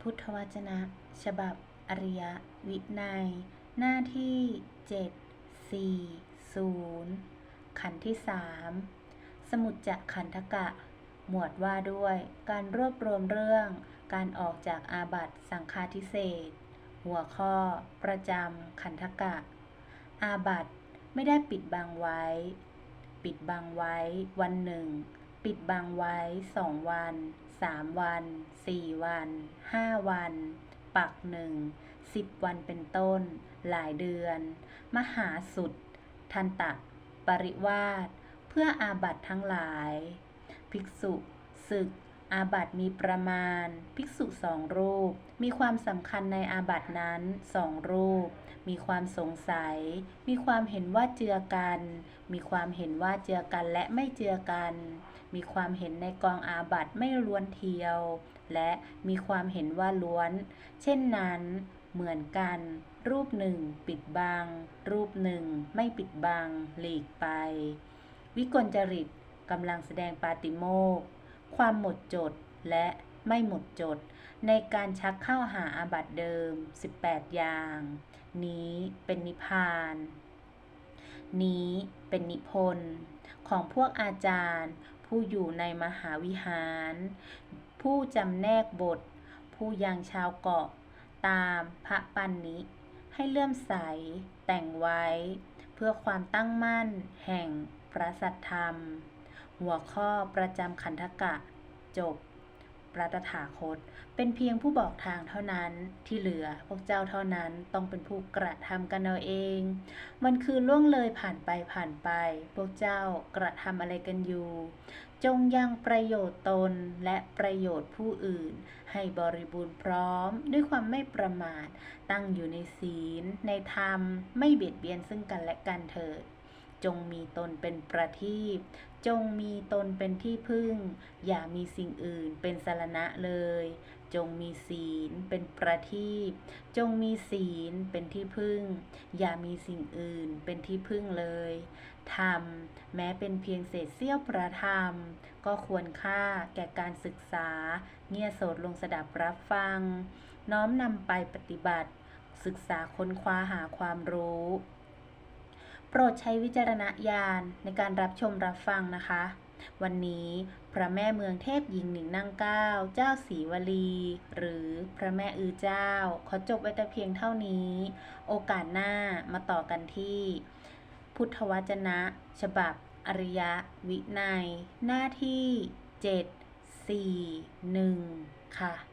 พุทธวจนะ ฉบับ อริยวินัย หน้าที่ 740 ขันธ์ที่สามสมุจจะขันธกะ หมวดว่าด้วยการรวบรวมเรื่อง การออกจากอาบัติสังฆาทิเศษ หัวข้อ ประจำขันธกะ อาบัติไม่ได้ปิดบังไว้ ปิดบังไว้วันหนึ่ง ปิดบังไว้สองวันสามวันสี่วันห้าวัน ปักหนึ่งสิบวันเป็นต้น หลายเดือน มหาสุด ทันตะ ปริวาสเพื่ออาบัตทั้งหลาย ภิกษุศึก อาบัติมีประมาณ ภิกษุสองรูป มีความสำคัญในอาบัตินั้นสองรูป มีความสงสัย มีความเห็นว่าเจือกัน มีความเห็นว่าเจือกันและไม่เจือกัน มีความเห็นในกองอาบัติไม่ล้วนเทียว และมีความเห็นว่าล้วน เช่นนั้น เหมือนกัน รูปหนึ่ง ปิดบัง รูปหนึ่ง ไม่ปิดบัง หลีกไป วิกลจริตกำลังแสดงปาติโมก ความหมดจดและไม่หมดจด ในการชักเข้าหาอาบัติเดิม 18 อย่าง นี้เป็นนิพพาน นี้เป็นนิพนธ์ของพวกอาจารย์ ผู้อยู่ในมหาวิหาร ผู้จำแนกบท ผู้ยังชาวเกาะ ตามพระปันนิให้เลื่อมใสแต่งไว้ เพื่อความตั้งมั่นแห่งพระสัทธรรม หัวข้อประจำขันธกะ จบพระตถาคต เป็นเพียงผู้บอกทางเท่านั้นที่เหลือพวกเจ้าเท่านั้นต้องเป็นผู้กระทำกันเอาเอง มันคือล่วงเลยผ่านไปผ่านไป พวกเจ้ากระทำอะไรกันอยู่ จงยังประโยชน์ตนและประโยชน์ผู้อื่น ให้บริบูรณ์พร้อม ด้วยความไม่ประมาท ตั้งอยู่ในศีล ในธรรม ไม่เบียดเบียนซึ่งกันและกันเถิด จงมีตนเป็นประทีปจงมีตนเป็นที่พึ่ง อย่ามีสิ่งอื่นเป็นสารณะเลย จงมีศีลเป็นประทีปจงมีศีลเป็นที่พึ่ง อย่ามีสิ่งอื่นเป็นที่พึ่งเลย ธรรม แม้เป็นเพียงเศษเสี้ยวประธรรม ก็ควรค่าแก่การศึกษา เงียโสดลงสดับรับฟัง น้อมนำไปปฏิบัติ ศึกษาค้นคว้าหาความรู้ โปรดใช้วิจารณญาณในการรับชมรับฟังนะคะ วันนี้พระแม่เมืองเทพหญิงหนิงนั่งเก้า เจ้าศรีวลี หรือพระแม่อือเจ้า ขอจบไว้แต่เพียงเท่านี้ โอกาสหน้ามาต่อกันที่ พุทธวจนะ ฉบับ อริยวินัย หน้าที่ 7 4 1 ค่ะ